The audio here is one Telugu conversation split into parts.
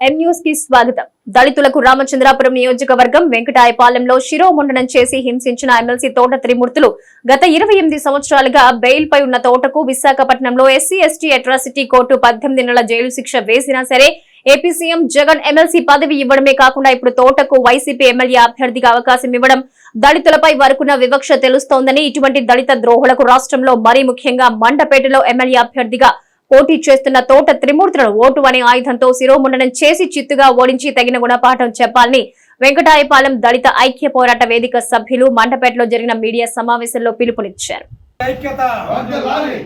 స్వాగతం. దళితులకు రామచంద్రాపురం నియోజకవర్గం వెంకటాయపాలెంలో శిరోముండనం చేసి హింసించిన ఎమ్మెల్సీ తోట త్రిమూర్తులు గత ఇరవై ఎనిమిది సంవత్సరాలుగా బెయిల్ పై ఉన్న తోటకు విశాఖపట్నంలో ఎస్సీ ఎస్టీ అట్రాసిటీ కోర్టు పద్దెనిమిది నెలల జైలు శిక్ష వేసినా సరే ఏపీ సీఎం జగన్ ఎమ్మెల్సీ పదవి ఇవ్వడమే కాకుండా ఇప్పుడు తోటకు వైసీపీ ఎమ్మెల్యే అభ్యర్థిగా అవకాశం ఇవ్వడం దళితులపై వరకున్న వివక్ష తెలుస్తోందని ఇటువంటి దళిత ద్రోహులకు రాష్ట్రంలో మరీ ముఖ్యంగా మండపేటలో ఎమ్మెల్యే అభ్యర్థిగా పోటీ చేస్తున్న తోట త్రిమూర్తులను ఓటు అనే ఆయుధంతో శిరోముండనం చేసి చిత్తుగా ఓడించి తగిన గుణపాఠం చెప్పాలని వెంకటాయపాలెం దళిత ఐక్య పోరాట వేదిక సభ్యులు మండపేటలో జరిగిన మీడియా సమావేశంలో పిలుపునిచ్చారు. ఐక్యత.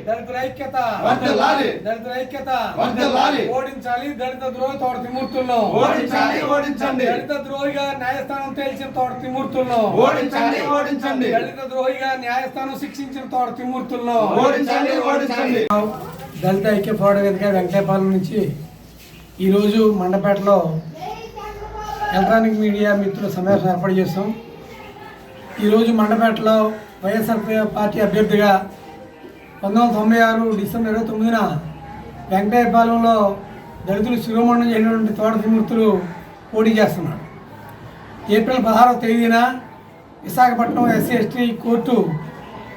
దళితుల ఐక్యత. దళితుల. ఓడించాలి దళిత ద్రోహి తోట తిమూర్తులను ఓడించండి, ఓడించండి. దళిత ద్రోహిగా న్యాయస్థానం తేల్చిన తోట తిమూర్తులను ఓడించండి, ఓడించండి. దళిత ద్రోహిగా న్యాయస్థానం శిక్షించిన తోట తిమూర్తులను ఓడించండి, ఓడించండి. దళిత ఐక్య పోరాట వేదిక వెంకటాయపాలెం నుంచి ఈరోజు మండపేటలో ఎలక్ట్రానిక్ మీడియా మిత్రుల సమావేశం ఏర్పాటు చేస్తాం ఈరోజు మండపేటలో వైఎస్ఆర్ పార్టీ అభ్యర్థిగా పంతొమ్మిది వందల తొంభై ఆరు డిసెంబర్ ఇరవై తొమ్మిదిన వెంకటాయపాలెంలో దళితులు శిరోమండలం చేసినటువంటి తోట తిమూర్తులు పోటీ చేస్తున్నారు. ఏప్రిల్ పదహారవ తేదీన విశాఖపట్నం ఎస్సీ ఎస్టీ కోర్టు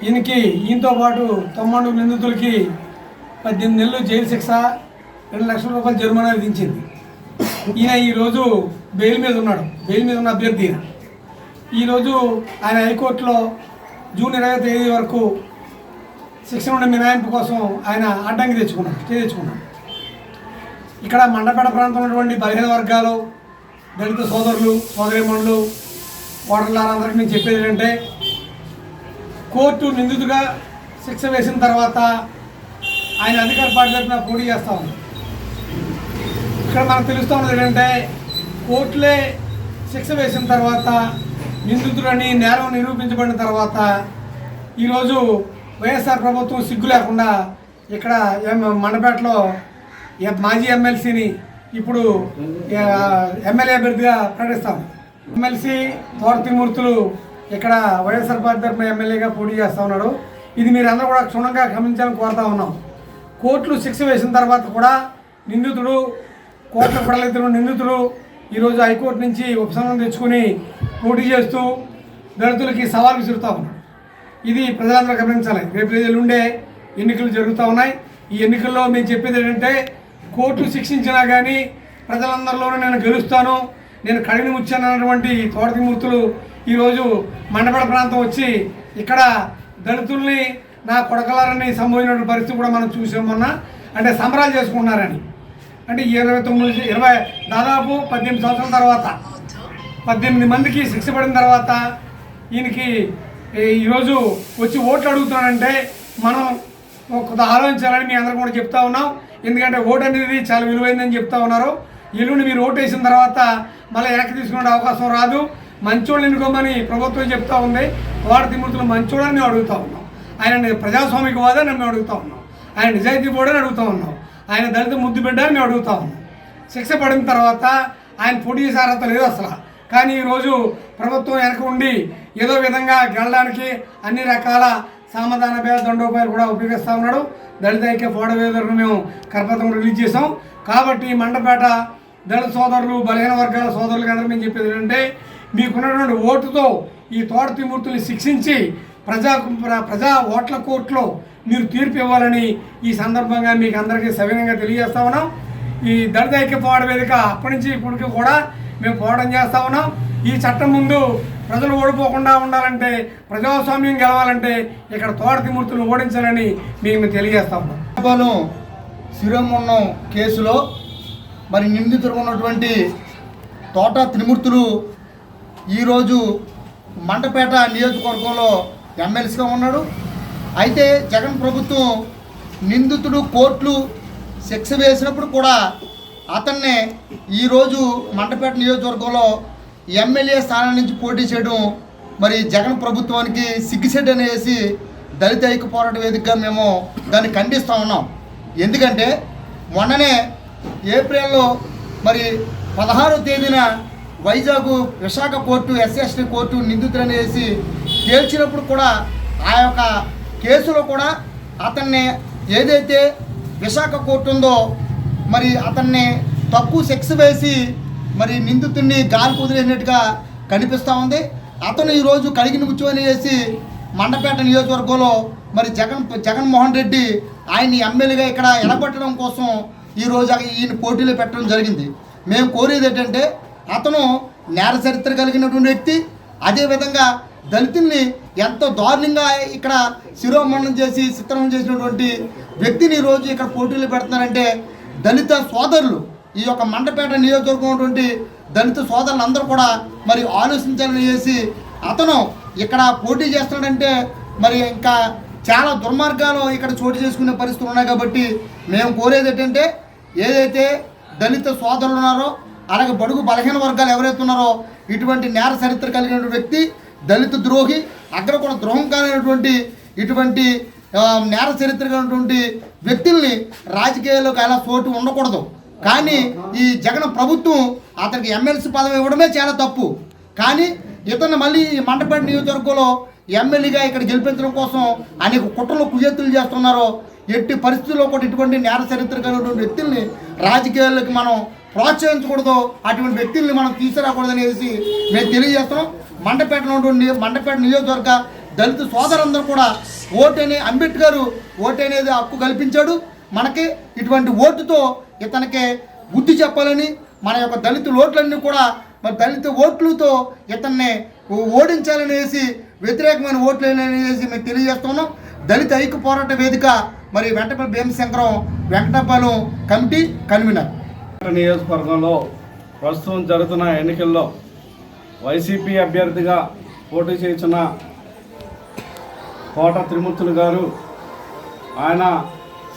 ఈయనకి ఈయనతో పాటు తొమ్మిది నిందితులకి పద్దెనిమిది నెలలు జైలు శిక్ష రెండు లక్షల రూపాయలు జరిమానా విధించింది. ఈయన ఈరోజు బెయిల్ మీద ఉన్నాడు. బెయిల్ మీద ఉన్న అభ్యర్థి ఈయన. ఈరోజు ఆయన హైకోర్టులో జూన్ ఇరవై తేదీ వరకు శిక్ష నుండి మినహాయింపు కోసం ఆయన అడ్డంకి తెచ్చుకున్నారు స్టే తెచ్చుకున్నారు. ఇక్కడ మండపేట ప్రాంతంలో ఉన్నటువంటి బలహీన వర్గాలు దళిత సోదరులు సోదరిమణులు ఓటర్లందరికీ నేను చెప్పేది ఏంటంటే కోర్టు నిందితుగా శిక్ష వేసిన తర్వాత ఆయన అధికార పార్టీ తరఫున పోటీ చేస్తా ఉంది. ఇక్కడ మనకు తెలుస్తూ ఉన్నది ఏంటంటే కోర్టులే శిక్ష వేసిన తర్వాత నిందితుడని నేరం నిరూపించబడిన తర్వాత ఈరోజు వైఎస్ఆర్ ప్రభుత్వం సిగ్గు లేకుండా ఇక్కడ ఎం మండపేటలో ఎ- మాజీ ఎమ్మెల్సీని ఇప్పుడు ఎమ్మెల్యే అభ్యర్థిగా ప్రకటిస్తాం. ఎమ్మెల్సీ తోట ఇక్కడ వైఎస్ఆర్ పార్టీ తరఫున ఎమ్మెల్యేగా పోటీ చేస్తూ ఉన్నాడు. ఇది మీరందరూ కూడా క్షుణ్ణంగా గమనించాలని కోరుతా ఉన్నాం. కోర్టులు శిక్ష వేసిన తర్వాత కూడా నిందితుడు కోర్టులు పడలేదు నిందితుడు ఈరోజు హైకోర్టు నుంచి ఉపశమనం తెచ్చుకుని పోటీ చేస్తూ దళితులకి సవాల్ విసురుతూ ఉన్నాడు. ఇది ప్రజలందరూ గమనించాలి. రేపు ఉండే ఎన్నికలు జరుగుతూ ఉన్నాయి. ఈ ఎన్నికల్లో మేము చెప్పేది ఏంటంటే కోర్టు శిక్షించినా కానీ ప్రజలందరిలోనూ నేను గెలుస్తాను నేను కడిని ముచ్చానన్నటువంటి తోటతిమూర్తులు ఈరోజు మండపడ ప్రాంతం వచ్చి ఇక్కడ దళితుల్ని నా కొడకలారని సంభవించిన పరిస్థితి కూడా మనం చూసాం మొన్న. అంటే సంబరాలు చేసుకున్నారని అంటే ఇరవై తొమ్మిది ఇరవై దాదాపు పద్దెనిమిది సంవత్సరాల తర్వాత. పద్దెనిమిది మందికి శిక్ష పడిన తర్వాత ఈయనకి ఈరోజు వచ్చి ఓట్లు అడుగుతున్నాడంటే మనం కొంత ఆలోచించాలని మీ అందరూ కూడా చెప్తా ఉన్నాం. ఎందుకంటే ఓటు అనేది చాలా విలువైందని చెప్తా ఉన్నారు. ఎల్లుండి మీరు ఓటు వేసిన తర్వాత మళ్ళీ వెనక్కి తీసుకునే అవకాశం రాదు. మంచోళ్ళు ఎన్నుకోమని ప్రభుత్వం చెప్తా ఉంది. వాడ తిమ్మతులు మంచోడని మేము అడుగుతా ఉన్నాం. ఆయన ప్రజాస్వామికవాదని మేము అడుగుతా ఉన్నాం. ఆయన నిజాయితీ బోర్డని అడుగుతా ఉన్నాం. ఆయన దళిత ముద్దు బిడ్డ అని మేము అడుగుతా ఉన్నాం. శిక్ష పడిన తర్వాత ఆయన పోటీ సార్హత లేదు అసలు. కానీ ఈరోజు ప్రభుత్వం వెనక ఉండి ఏదో విధంగా గెలడానికి అన్ని రకాల సామధాన భేద దండోపాయాలు కూడా ఉపయోగిస్తూ ఉన్నాడు. దళిత ఐక్య పోడవేదరును మేము కరపత్రం రిలీజ్ చేసాం కాబట్టి మండపేట దళిత సోదరులు బలహీన వర్గాల సోదరులకు అందరూ మేము చెప్పేది ఏంటంటే మీకున్నటువంటి ఓటుతో ఈ తోట తిమూర్తుల్ని శిక్షించి ప్రజా ప్రజా ఓట్ల కోర్టులో మీరు తీర్పు ఇవ్వాలని ఈ సందర్భంగా మీకు అందరికీ సవినంగా తెలియజేస్తా ఉన్నాం. ఈ దళిత ఐక్య పోరాట వేదిక అప్పటి నుంచి ఇప్పటికి కూడా మేము పోరాటం చేస్తా ఉన్నాం. ఈ చట్టం ముందు ప్రజలు ఓడిపోకుండా ఉండాలంటే ప్రజాస్వామ్యం గెలవాలంటే ఇక్కడ తోట తిమూర్తులు ఓడించాలని మేము తెలియజేస్తా ఉన్నాం. పాలెం శిరోమున్నం కేసులో మరి నిందితులు ఉన్నటువంటి తోట త్రిమూర్తులు ఈరోజు మండపేట నియోజకవర్గంలో ఎమ్మెల్సీగా ఉన్నాడు. అయితే జగన్ ప్రభుత్వం నిందితుడు కోర్టులు శిక్ష వేసినప్పుడు కూడా అతన్నే ఈరోజు మండపేట నియోజకవర్గంలో ఎమ్మెల్యే స్థానం నుంచి పోటీ చేయడం మరి జగన్ ప్రభుత్వానికి సిగ్గుసెడ్ అనేసి దళిత ఐక్య పోరాట వేదికగా మేము దాన్ని ఖండిస్తూ ఉన్నాం. ఎందుకంటే మొన్ననే ఏప్రిల్లో మరి పదహారో తేదీన Vizag Visakha court SST court నిందితులు అనేసి తేల్చినప్పుడు కూడా ఆ యొక్క కేసులో కూడా అతన్ని ఏదైతే విశాఖ కోర్టు ఉందో మరి అతన్ని తక్కువ సెక్స్ వేసి మరి నిందితుడిని గాలి కుదిరేసినట్టుగా కనిపిస్తూ ఉంది. అతను ఈరోజు కడిగిన కూర్చొని చేసి మండపేట నియోజకవర్గంలో మరి జగన్ జగన్మోహన్ రెడ్డి ఆయన్ని ఎమ్మెల్యేగా ఇక్కడ ఎలగొట్టడం కోసం ఈరోజు ఈయన పోటీలో పెట్టడం జరిగింది. మేము కోరేది ఏంటంటే అతను నేర చరిత్ర కలిగినటువంటి వ్యక్తి. అదేవిధంగా దళితుల్ని ఎంతో దారుణంగా ఇక్కడ శిరోమణం చేసి చిత్రం చేసినటువంటి వ్యక్తిని ఈరోజు ఇక్కడ పోటీలు పెడుతున్నారంటే దళిత సోదరులు. ఈ యొక్క మండపేట నియోజకవర్గం ఉన్నటువంటి దళిత సోదరులు అందరూ కూడా మరి ఆలోచించాలని చేసి అతను ఇక్కడ పోటీ చేస్తున్నాడంటే మరి ఇంకా చాలా దుర్మార్గాలు ఇక్కడ చోటు చేసుకునే పరిస్థితులు ఉన్నాయి కాబట్టి మేము కోరేది ఏంటంటే ఏదైతే దళిత సోదరులు ఉన్నారో అలాగే బడుగు బలహీన వర్గాలు ఎవరైతే ఉన్నారో ఇటువంటి నేర చరిత్ర కలిగిన వ్యక్తి దళిత ద్రోహి అక్కడ కూడా ద్రోహం కానిటువంటి ఇటువంటి నేర చరిత్ర కలిగినటువంటి వ్యక్తుల్ని రాజకీయాల్లోకి అలా చోటు ఉండకూడదు. కానీ ఈ జగన్ ప్రభుత్వం అతనికి ఎమ్మెల్సీ పదవి ఇవ్వడమే చాలా తప్పు. కానీ ఇతను మళ్ళీ ఈ మండపేట నియోజకవర్గంలో ఎమ్మెల్యేగా ఇక్కడ గెలిపించడం కోసం అనేక కుట్రలు కుయ్యెత్తులు చేస్తున్నారు ఎట్టి పరిస్థితుల్లో కూడా ఇటువంటి నేర చరిత్ర కలిగినటువంటి వ్యక్తుల్ని రాజకీయాల్లోకి మనం ప్రోత్సహించకూడదు. అటువంటి వ్యక్తుల్ని మనం తీసుకురాకూడదు అనేసి మేము తెలియజేస్తున్నాం. మండపేటలో ఉన్నటువంటి మండపేట నియోజకవర్గ దళిత సోదరులందరూ కూడా ఓటు అనే అంబేద్కర్ ఓటు అనేది హక్కు కల్పించాడు. మనకి ఇటువంటి ఓటుతో ఇతనికి బుద్ధి చెప్పాలని మన యొక్క దళిత ఓట్లన్నీ కూడా మరి దళిత ఓట్లతో ఇతన్ని ఓడించాలనేసి వ్యతిరేకమైన ఓట్లు అనేసి మేము తెలియజేస్తున్నాం. దళిత ఐక్య పోరాట వేదిక మరి వెంటపల్లి భీమశంకరం వెంకటపాలెం కమిటీ కన్వీనర్. నియోజకవర్గంలో ప్రస్తుతం జరుగుతున్న ఎన్నికల్లో వైసీపీ అభ్యర్థిగా పోటీ చేసిన కోట త్రిమూర్తులు గారు ఆయన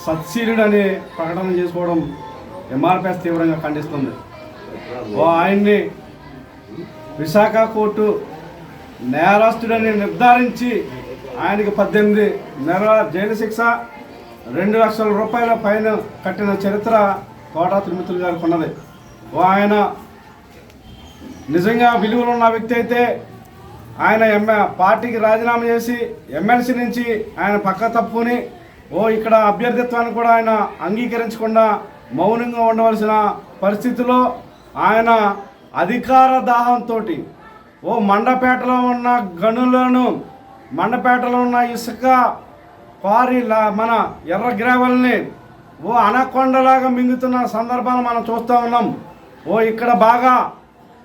సత్శీలుడని ప్రకటన చేసుకోవడం ఎంఆర్పిఎస్ తీవ్రంగా ఖండిస్తుంది. ఓ ఆయన్ని విశాఖ కోర్టు నేరస్తుడని నిర్ధారించి ఆయనకి పద్దెనిమిది నెలల జైలు శిక్ష రెండు లక్షల రూపాయల పైన కట్టిన చరిత్ర కోట తిరుమతులు గారికి ఉన్నది ఓ ఆయన నిజంగా విలువలు ఉన్న వ్యక్తి అయితే ఆయన ఎమ్మె పార్టీకి రాజీనామా చేసి ఎమ్మెల్సీ నుంచి ఆయన పక్క తప్పుని ఓ ఇక్కడ అభ్యర్థిత్వాన్ని కూడా ఆయన అంగీకరించకుండా మౌనంగా ఉండవలసిన పరిస్థితిలో ఆయన అధికార దాహంతో ఓ మండపేటలో ఉన్న గనులను మండపేటలో ఉన్న ఇసుక క్వారీ లా- మన ఎర్ర గ్రావల్ని ఓ అనకొండలాగా మింగుతున్న సందర్భాలు మనం చూస్తూ ఉన్నాం. ఓ ఇక్కడ బాగా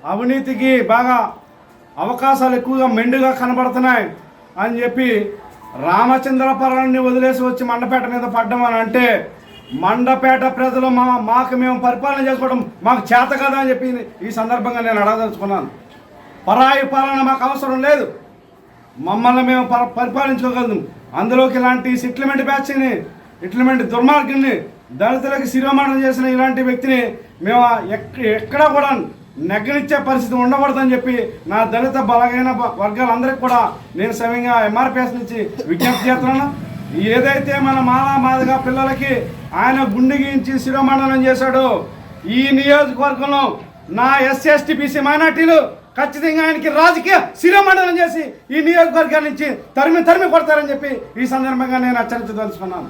అవినీతికి బాగా అవకాశాలు ఎక్కువగా మెండుగా కనబడుతున్నాయి అని చెప్పి రామచంద్రపురాన్ని వదిలేసి వచ్చి మండపేట మీద పడ్డం అని అంటే మండపేట ప్రజలు మా మాకు మేము పరిపాలన చేసుకోవడం మాకు చేత కదా అని చెప్పి ఈ సందర్భంగా నేను అడగదలుచుకున్నాను. పరాయి పాలన మాకు అవసరం లేదు. మమ్మల్ని మేము పర- పరిపాలించుకోగలం అందులోకి ఇలాంటి సెటిల్మెంట్ బ్యాచ్ని ఇటువంటి దుర్మార్గుల్ని దళితులకు శిరోమానం చేసిన ఇలాంటి వ్యక్తిని మేము ఎక్ ఎక్కడా కూడా నెగ్గనిచ్చే పరిస్థితి ఉండకూడదని చెప్పి నా దళిత బలహీన వర్గాలందరికీ కూడా నేను స్వయంగా ఎంఆర్పిఎస్ నుంచి విజ్ఞప్తి చేస్తున్నాను. ఏదైతే మన మాలా మాదిగా పిల్లలకి ఆయన గుండె గీయించి శిరోమండలం చేశాడో ఈ నియోజకవర్గంలో నా ఎస్సీ ఎస్టీ బీసీ మైనార్టీలు ఖచ్చితంగా ఆయనకి రాజకీయ శిరోమండలం చేసి ఈ నియోజకవర్గాల నుంచి తరిమి తరిమి కొడతారని చెప్పి ఈ సందర్భంగా నేను హెచ్చరించదలుచుకున్నాను.